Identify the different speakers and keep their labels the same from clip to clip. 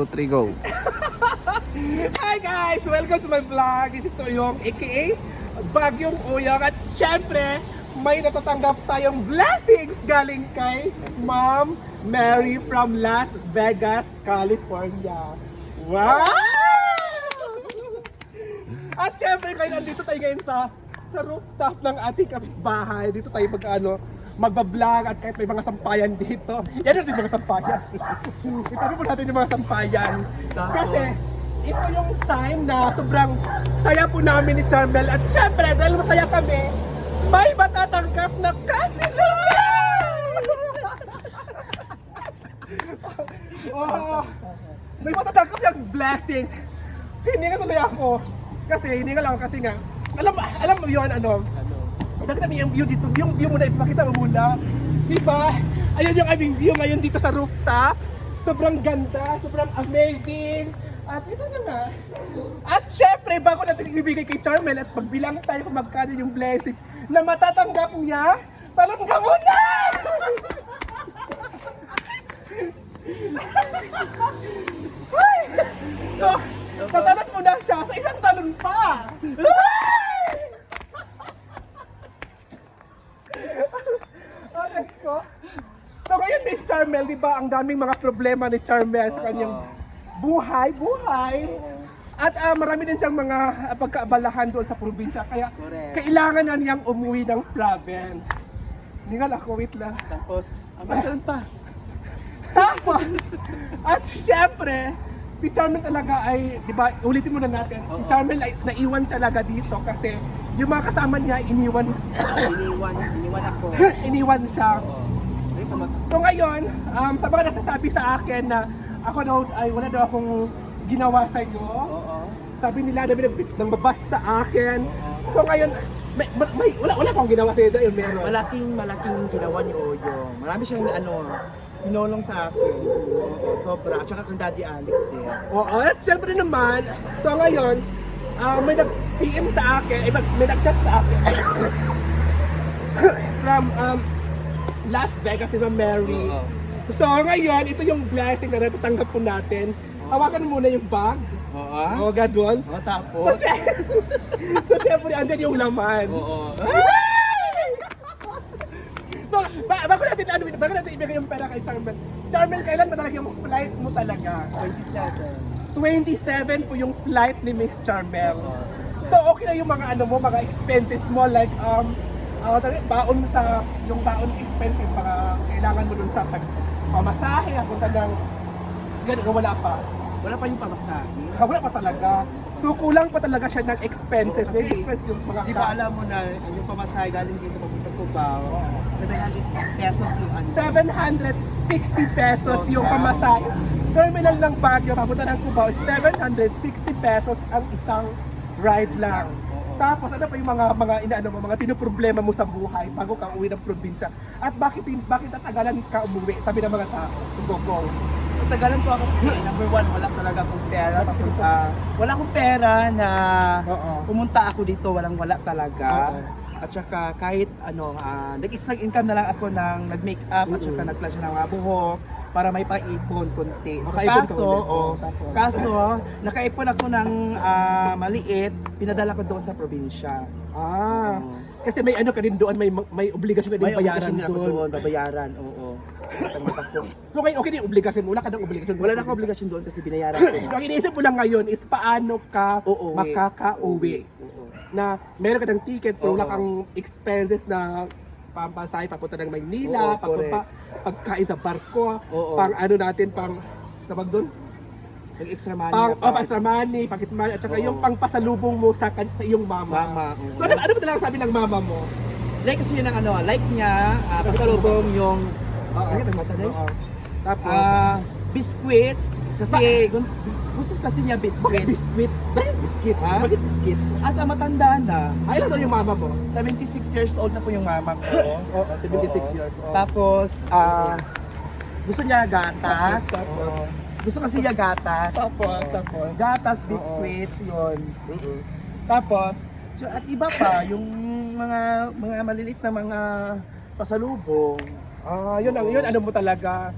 Speaker 1: 2, 3, go.
Speaker 2: Hi guys! Welcome to my vlog. This is Oyong, aka Bagyong Oyong. At syempre, may natatanggap tayong blessings galing kay Ma'am Mary from Las Vegas, California. Wow! At syempre, kayo nandito tayo ngayon sa sa rooftop ng ating kapitbahay. Dito tayo mag ano, magbablog at kahit may mga sampayan dito. Yan yung mga sampayan. Itabi po natin yung mga sampayan. Kasi ito yung time na sobrang saya po namin ni Charmel. At syempre, dahil masaya kami, may matatanggap na kasi Charmel! oh, may matatanggap yung blessings. Hindi nga tuloy ako. Kasi hindi nga lang kasi nga. Alam alam mo yun ano? Bakit namin yung view dito? Yung view muna, ipakita mo muna. Diba? Ayun yung aming view ngayon dito sa rooftop. Sobrang ganda, sobrang amazing. At ito na nga. At syempre, bago natin ibibigay kay Charmel at magbilang tayo kung magkano yung blessings na matatanggap niya, talon ka muna! Ay! So, tatalon mo na siya sa isang talon pa! Ay! Aray ko. So ngayon Miss Charmel, di ba, ang daming mga problema ni Charmel sa kanyang buhay, buhay. At ah, marami din siyang mga ah, pagkaabalahan doon sa probinsya. Kaya
Speaker 3: Correct.
Speaker 2: kailangan na niyang umuwi ng province. Hindi nga ako, wait lang.
Speaker 3: Tapos, ang meron pa.
Speaker 2: Tapos, at syempre, si Charmel talaga ay, di ba, ulitin muna natin, si. Charmel ay naiwan talaga dito kasi yung mga kasama niya, iniwan,
Speaker 3: Iniwan, iniwan ako.
Speaker 2: iniwan siya.
Speaker 3: Oo. Ay,
Speaker 2: So ngayon, um, sa mga nasasabi sa akin na ako daw ay wala daw akong ginawa sa inyo.
Speaker 3: Oo.
Speaker 2: Sabi nila na nang babas sa akin. So ngayon, may, may, wala wala akong ginawa sa dahil meron.
Speaker 3: Malaking, malaking ginawa ni Oyo. Marami siyang ano, tinulong sa akin. Oo, sobra. At saka kang Daddy Alex din.
Speaker 2: Oo, at syempre naman, so ngayon, ah, may nag-PM sa akin, eh, may nag-chat sa akin. From um, Las Vegas, si Ma'am Mary.
Speaker 3: Oo.
Speaker 2: So ngayon, ito yung blessing na natatanggap po natin. Hawakan mo muna yung bag.
Speaker 3: Oo.
Speaker 2: Oo, gadon.
Speaker 3: Oo,
Speaker 2: So,
Speaker 3: tapos.
Speaker 2: syempre, so, syempre, andyan yung laman.
Speaker 3: Oo.
Speaker 2: So, ba bago natin, ano, bago natin ibigay yung pera kay Charmel. Charmel, kailan ba talaga yung flight mo talaga?
Speaker 3: 27.
Speaker 2: 27 po yung flight ni Miss Charmel. So, okay na yung mga ano mo, mga expenses mo, like, um, uh, baon sa, yung baon expensive, mga kailangan mo dun sa pag pamasahe, punta ng, ganun, wala pa.
Speaker 3: Wala pa yung pamasahe.
Speaker 2: Ah, Wala pa talaga. So, kulang pa talaga siya ng expenses.
Speaker 3: Oo, kasi,
Speaker 2: May expense yung mga
Speaker 3: Di ba alam mo na yung pamasahe galing dito Cubao, 700 pesos yung ano.
Speaker 2: 760 pesos
Speaker 3: So,
Speaker 2: yung
Speaker 3: sa-
Speaker 2: pamasahe. Terminal ng Baguio, papunta ng Cubao, 760 pesos ang isang ride lang. Tapos ano pa yung mga mga inaano mo, mga pinoproblema mo sa buhay bago ka uwi ng probinsya. At bakit bakit tatagalan ka umuwi? Sabi ng mga tao, go go.
Speaker 3: Natagalan ko ako kasi number one, wala talaga akong pera. Papunta, wala akong pera na
Speaker 2: Oo.
Speaker 3: pumunta ako dito, walang wala talaga.
Speaker 2: Oo.
Speaker 3: At saka kahit ano, uh, nag-extra income na lang ako ng nag-make up at saka nag-flash ng mga buhok para may pang-ipon konti. So,
Speaker 2: Makaipon ka
Speaker 3: kaso,
Speaker 2: ulit.
Speaker 3: oh,
Speaker 2: Tapos?
Speaker 3: kaso, nakaipon ako ng ah, maliit, pinadala ko doon sa probinsya.
Speaker 2: Ah,
Speaker 3: Oo.
Speaker 2: kasi may ano ka din doon, may may obligasyon ka din
Speaker 3: May
Speaker 2: bayaran
Speaker 3: obligasyon din ako
Speaker 2: doon.
Speaker 3: doon, babayaran, oo. Tanggap ako.
Speaker 2: So ngayon, okay na yung obligasyon mo, wala ka ng obligasyon.
Speaker 3: Wala na akong obligasyon doon kasi binayaran ko.
Speaker 2: So, ang iniisip mo lang ngayon is paano ka
Speaker 3: Uuwi.
Speaker 2: makakauwi.
Speaker 3: Oo.
Speaker 2: Na meron ka ng ticket pero wala
Speaker 3: Oo.
Speaker 2: kang expenses na pampasay papunta ng Maynila,
Speaker 3: Oo,
Speaker 2: papunta pagkain sa barko,
Speaker 3: Oo.
Speaker 2: pang ano natin, pang tawag doon,
Speaker 3: Nag-extra money
Speaker 2: pang
Speaker 3: na
Speaker 2: oh, extra money, pocket money, at saka
Speaker 3: Oo.
Speaker 2: yung pang pasalubong mo sa, kan- sa iyong mama.
Speaker 3: Mama, oo.
Speaker 2: So ano, ano ba talaga sabi ng mama mo?
Speaker 3: Like kasi yun ang ano, like niya, uh, pasalubong yung Sakit ang mata niya.
Speaker 2: Oo. Tapos,
Speaker 3: ah biscuits kasi gun- gusto kasi niya
Speaker 2: bakit
Speaker 3: biscuits.
Speaker 2: biscuit? Bakit biscuit?
Speaker 3: Ha?
Speaker 2: Bakit biscuit?
Speaker 3: As a matanda na,
Speaker 2: Ay, ilan yung mama mo?
Speaker 3: 76 years old na po yung mama ko.
Speaker 2: Oo, 76
Speaker 3: Oo.
Speaker 2: years old.
Speaker 3: Tapos ah gusto niya gatas.
Speaker 2: Tapos,
Speaker 3: Oo. Gusto kasi niya gatas.
Speaker 2: Tapos, tapos.
Speaker 3: Gatas, biscuits, yun.
Speaker 2: Tapos,
Speaker 3: So, at iba pa, yung mga mga maliliit na mga pasalubong.
Speaker 2: ah, yun ang yun ano mo talaga.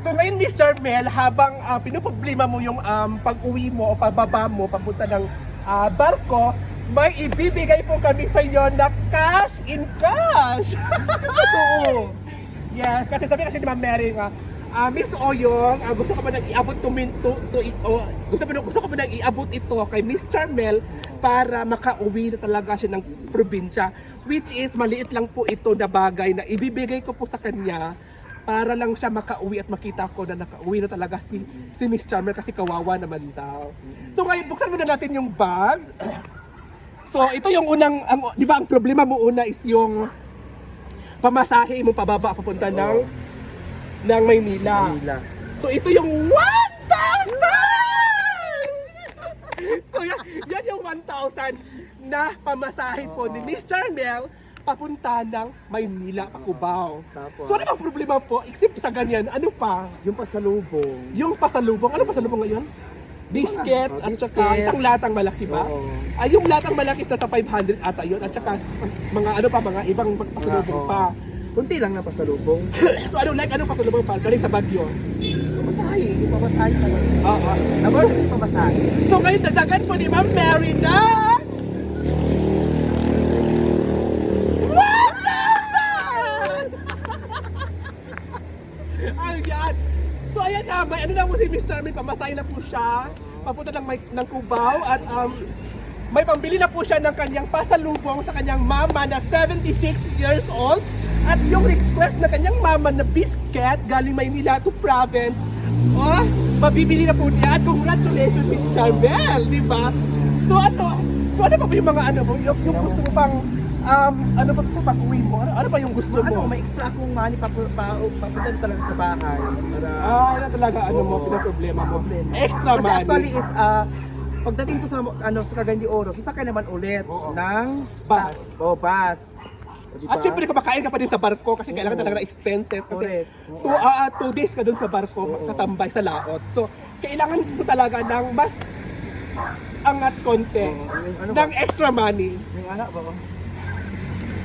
Speaker 2: So ngayon, Mr. Mel, habang uh, pinoproblema mo yung um, pag-uwi mo o pababa mo papunta ng ah, barko, may ibibigay po kami sa iyo na cash in cash. Totoo. Yes, kasi sabi kasi ni Ma'am Mary nga, ah, Miss Oyong, ah, gusto ko ba nang iabot to, min- to, to, o, gusto, mo, gusto ko ba nang iabot ito kay Miss Charmel para makauwi na talaga siya ng probinsya. Which is, maliit lang po ito na bagay na ibibigay ko po sa kanya para lang siya makauwi at makita ko na nakauwi na talaga si, si Miss Charmel kasi kawawa naman daw. So ngayon, buksan muna natin yung bags. So ito yung unang, ang, di ba ang problema mo una is yung pamasahe mo pababa papunta ng ng Maynila.
Speaker 3: Manila.
Speaker 2: So ito yung 1,000! so yan, yan yung 1,000 na pamasahe po ni Miss Charmel papunta ng Maynila, Pacubao.
Speaker 3: Tapos,
Speaker 2: So ano bang problema po? Except sa ganyan, ano pa?
Speaker 3: yung pasalubong.
Speaker 2: Yung pasalubong, ano pasalubong ngayon? Biscuit
Speaker 3: Oh,
Speaker 2: at saka
Speaker 3: biscuits.
Speaker 2: isang latang malaki ba?
Speaker 3: Oo.
Speaker 2: Ay, yung latang malaki nasa 500 ata yun. At saka mga ano pa, mga ibang pasalubong
Speaker 3: Oo.
Speaker 2: pa.
Speaker 3: Kunti lang na pasalubong.
Speaker 2: so ano, like, ano pasalubong pa? Galing sa Baguio.
Speaker 3: Pamasahe, pamasahe talaga.
Speaker 2: Oo.
Speaker 3: Nabawal kasi pamasahe.
Speaker 2: So ngayon, dadagan po ni Ma'am Mary na... 1,000! Ayan. So ayan na, may ano na po si Miss Charmy, pamasahe na po siya. Papunta ng, May- ng Cubao at um, may pambili na po siya ng kanyang pasalubong sa kanyang mama na 76 years old. At yung request na kanyang mama na biscuit galing Maynila to province, oh, mabibili na po niya. At congratulations, Miss Charbel, di ba? So ano, so ano pa ba yung mga ano mo? Yung, yung gusto mo pang, um, ano pa po pag-uwi mo? Ano, ano ba yung gusto
Speaker 3: Ano,
Speaker 2: mo?
Speaker 3: may extra akong money pa, pa, papunta talaga sa bahay. Para
Speaker 2: Ah, ano talaga ano mo,
Speaker 3: Oo.
Speaker 2: pinaproblema mo?
Speaker 3: problema.
Speaker 2: Extra
Speaker 3: Kasi
Speaker 2: money.
Speaker 3: actually is, ah, pagdating ko sa ano sa Cagayan de Oro, sasakay naman ulit
Speaker 2: Oo.
Speaker 3: ng
Speaker 2: Bus.
Speaker 3: O, bus. Diba?
Speaker 2: At syempre kumakain ka pa din sa barko kasi kailangan talaga ng expenses kasi
Speaker 3: Correct.
Speaker 2: two, ah, two days ka dun sa barko
Speaker 3: Oo.
Speaker 2: tatambay sa laot. So, kailangan mo talaga ng mas angat konti
Speaker 3: Oo, ano ba?
Speaker 2: ng extra money.
Speaker 3: Yung anak ba?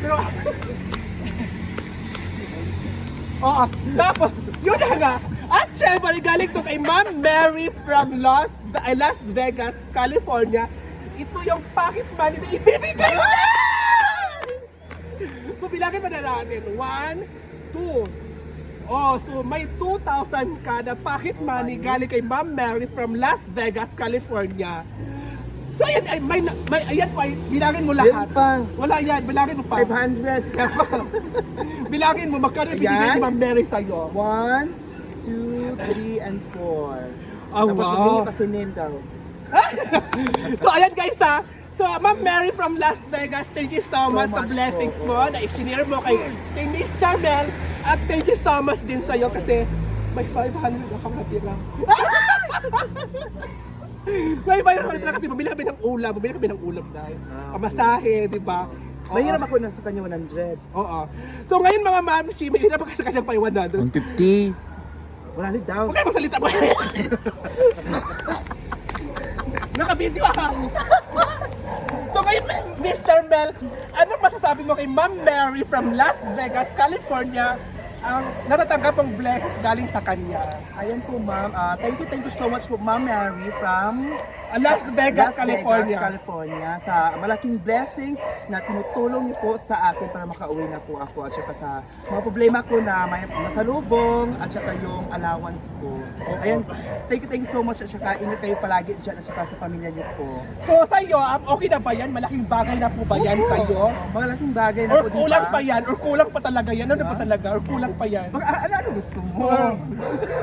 Speaker 2: Pero, Oo, tapos, yun na nga. At syempre, galing to kay Ma'am Mary from Las, eh, Las Vegas, California. Ito yung pocket money na ibibigay niya! So, bilangin pa na natin. One, two. Oh, so may 2,000 ka na pocket money galing kay Ma'am Mary from Las Vegas, California. So, ayan, ay, may, may, ayan pa, bilangin mo lahat.
Speaker 3: Yan pa.
Speaker 2: Wala yan, bilangin mo pa.
Speaker 3: 500.
Speaker 2: bilangin mo, magkano
Speaker 3: Ayan.
Speaker 2: ibibigay ni Ma'am Mary sa'yo?
Speaker 3: One, two, three, and four.
Speaker 2: Oh,
Speaker 3: Tapos
Speaker 2: wow.
Speaker 3: magiging pa si name daw.
Speaker 2: so ayan guys ha. So Ma'am Mary from Las Vegas, thank you so, much sa blessings
Speaker 3: po.
Speaker 2: mo na i-share mo kay, kay Miss Charmel at thank you so much din sa'yo kasi may 500 ako natira. May 500 na kasi bumili kami ng ulam, bumili kami ng ulam dahil
Speaker 3: Ah, okay.
Speaker 2: pamasahe, di ba?
Speaker 3: Mahirap ako na sa kanya 100.
Speaker 2: Oo. So ngayon mga ma'am, si may hirap ka sa kanyang pay 100.
Speaker 1: 150.
Speaker 3: Wala ni daw.
Speaker 2: Huwag kayo magsalita mo. Nakabidyo ka. so ngayon, Miss Charmel, ano masasabi mo kay Ma'am Mary from Las Vegas, California, ang natatanggap ang blessings galing sa kanya?
Speaker 3: Ayan po ma'am. Ah, thank you, thank you so much po Ma'am Mary from
Speaker 2: Las Vegas,
Speaker 3: Las
Speaker 2: California.
Speaker 3: Vegas, California sa malaking blessings na tinutulong niyo po sa akin para makauwi na po ako at saka sa mga problema ko na may masalubong at saka yung allowance ko. Ayan, thank you, thank you so much at saka ingat kayo palagi dyan at saka sa pamilya niyo po.
Speaker 2: So sa iyo, um, okay na ba yan? Malaking bagay na po ba yan sa iyo?
Speaker 3: Malaking bagay na
Speaker 2: Or
Speaker 3: po, di
Speaker 2: kulang
Speaker 3: ba?
Speaker 2: pa yan? Or kulang pa talaga yan? Ano pa
Speaker 3: Diba?
Speaker 2: talaga? Or kulang pa yan?
Speaker 3: Mag, ano, ano gusto mo?
Speaker 2: Oh.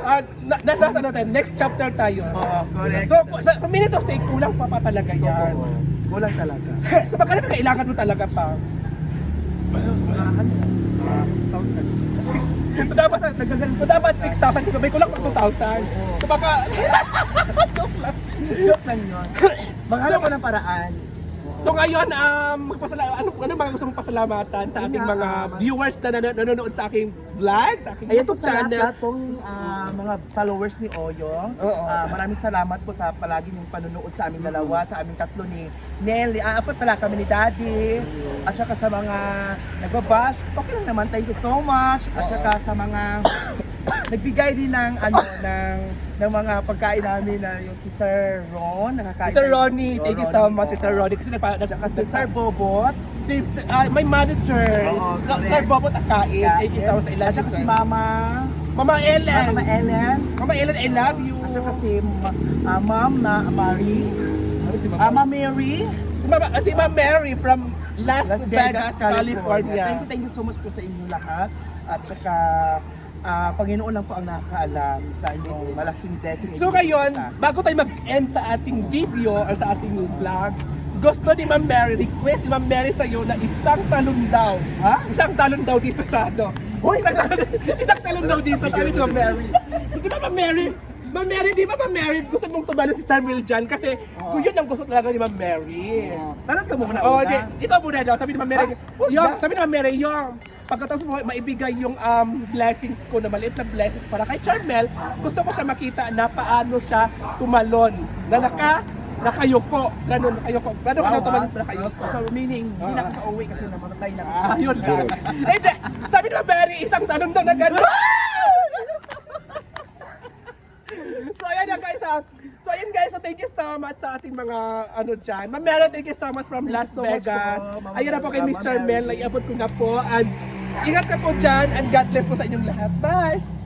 Speaker 2: Ah, na, nasa ano tayo? Next chapter tayo.
Speaker 3: Oo, correct.
Speaker 2: So, sa, sa minute of say, kulang pa pa talaga yan.
Speaker 3: Oo, kulang talaga.
Speaker 2: so, baka naman kailangan mo talaga pa.
Speaker 3: Ano? Ah, 6,000.
Speaker 2: So, dapat,
Speaker 3: Nagagaling
Speaker 2: so, dapat 6,000. So, may kulang pa 2,000.
Speaker 3: Oo.
Speaker 2: So, baka,
Speaker 3: Joke lang yun. Maghanap ko ng paraan.
Speaker 2: So ngayon, um, magpasala, ano, ano mga gusto mong pasalamatan sa ating mga viewers na nan- nanonood sa aking vlog, sa aking
Speaker 3: Ayan po
Speaker 2: YouTube
Speaker 3: sa lahat,
Speaker 2: channel.
Speaker 3: lahat pong ah, mga followers ni Oyong.
Speaker 2: Oo.
Speaker 3: Ah, maraming salamat po sa palagi niyong panunood sa aming dalawa, sa aming tatlo ni Nelly. Ah, apat pala kami ni Daddy. At saka sa mga nagbabash, okay lang naman. Thank you so much. At saka sa mga nagbigay din ng ano ng ng mga pagkain namin na yung si Sir Ron nakakain.
Speaker 2: Si Sir Ronnie, thank you so much, si Sir. Ronnie. Kasi nagpa...
Speaker 3: Tsaka si Sir Bobot.
Speaker 2: Si, si ah, my manager,
Speaker 3: Oo,
Speaker 2: Sir,
Speaker 3: correct.
Speaker 2: Sir Bobo Takain. Thank you so much. I love
Speaker 3: At
Speaker 2: you,
Speaker 3: saka
Speaker 2: sir.
Speaker 3: si Mama,
Speaker 2: Mama Ellen.
Speaker 3: Mama Ellen.
Speaker 2: Mama Ellen, I love you.
Speaker 3: At saka si Ma- ah, Ma'am na Mary.
Speaker 2: Ano si Mama?
Speaker 3: Ah, Ma'am Mary.
Speaker 2: si, Mama, ah, si Ma'am Mary from Las,
Speaker 3: Las
Speaker 2: Vegas, California.
Speaker 3: Thank you, thank you so much po sa inyong lahat. At saka, ah, Panginoon lang po ang nakakaalam sa inyong malaking blessing.
Speaker 2: So ngayon, bago tayo mag-end sa ating video or sa ating vlog, gusto ni Ma'am Mary, request ni Ma'am Mary sa'yo na isang talon daw.
Speaker 3: Ha?
Speaker 2: Isang talon daw dito sa ano. Uy, isang talon, isang talon daw dito sa ni Ma'am Mary. Di ba Ma'am Mary? Ma'am Mary, di ba Ma'am Mary gusto mong tumalon si Charmel dyan? Kasi kung yun ang gusto talaga ni Ma'am Mary.
Speaker 3: Tanong ka muna
Speaker 2: Oh,
Speaker 3: una.
Speaker 2: di, ikaw muna daw. Sabi ni Ma'am Mary,
Speaker 3: Ah,
Speaker 2: yung, sabi ni Ma'am Mary, yung pagkatapos mo maibigay yung um, blessings ko na maliit na blessings para kay Charmel, gusto ko siya makita na paano siya tumalon. Na naka, nakayuko. Ganun, nakayuko. Paano ka
Speaker 3: Wow,
Speaker 2: na tumalon
Speaker 3: ah.
Speaker 2: na nakayuko?
Speaker 3: So meaning, hindi
Speaker 2: Ah.
Speaker 3: nakaka-uwi kasi namatay na.
Speaker 2: Ah, yun lang. Eh, di, sabi ni Mary, isang talon daw na gano'n. So ha. So ayan guys, so thank you so much sa ating mga ano dyan. Ma'am Mary, thank you so much from Las
Speaker 3: so
Speaker 2: Vegas.
Speaker 3: po,
Speaker 2: Ayan na po kay
Speaker 3: Mary.
Speaker 2: Mr. Mel, naiabot ko na po. And ingat ka po dyan and God bless po sa inyong lahat. Bye!